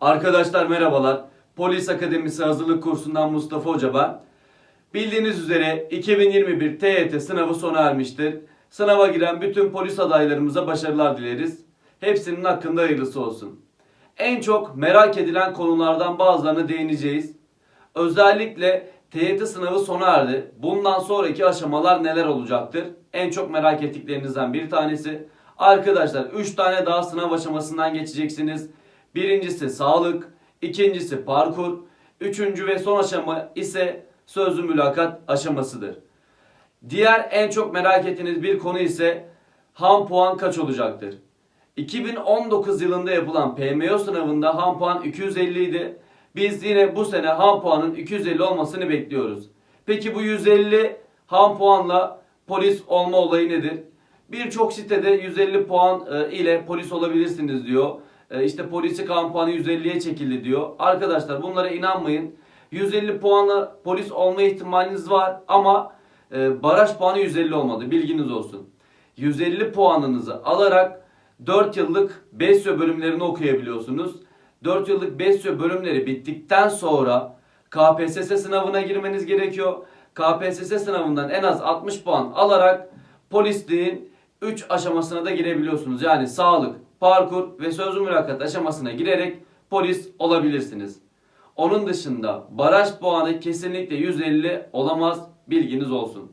Arkadaşlar merhabalar. Polis Akademisi Hazırlık Kursu'ndan Mustafa Hoca. Bildiğiniz üzere 2021 TYT sınavı sona ermiştir. Sınava giren bütün polis adaylarımıza başarılar dileriz. Hepsinin hakkında hayırlısı olsun. En çok merak edilen konulardan bazılarına değineceğiz. Özellikle TYT sınavı sona erdi. Bundan sonraki aşamalar neler olacaktır? En çok merak ettiklerinizden bir tanesi. Arkadaşlar 3 tane daha sınav aşamasından geçeceksiniz. Birincisi sağlık, ikincisi parkur, üçüncü ve son aşama ise sözlü mülakat aşamasıdır. Diğer en çok merak ettiğiniz bir konu ise ham puan kaç olacaktır? 2019 yılında yapılan PMO sınavında ham puan 250 idi. Biz yine bu sene ham puanın 250 olmasını bekliyoruz. Peki bu 150 ham puanla polis olma olayı nedir? Birçok sitede 150 puan e, ile polis olabilirsiniz diyor. E, İşte polislik ham puanı 150'ye çekildi diyor. Arkadaşlar bunlara inanmayın. 150 puanla polis olma ihtimaliniz var ama e, baraj puanı 150 olmadı. Bilginiz olsun. 150 puanınızı alarak 4 yıllık BESYO bölümlerini okuyabiliyorsunuz. 4 yıllık BESYO bölümleri bittikten sonra KPSS sınavına girmeniz gerekiyor. KPSS sınavından en az 60 puan alarak polisliğin 3 aşamasına da girebiliyorsunuz. Yani sağlık, parkur ve sözlü mülakat aşamasına girerek polis olabilirsiniz. Onun dışında baraj puanı kesinlikle 150 olamaz bilginiz olsun.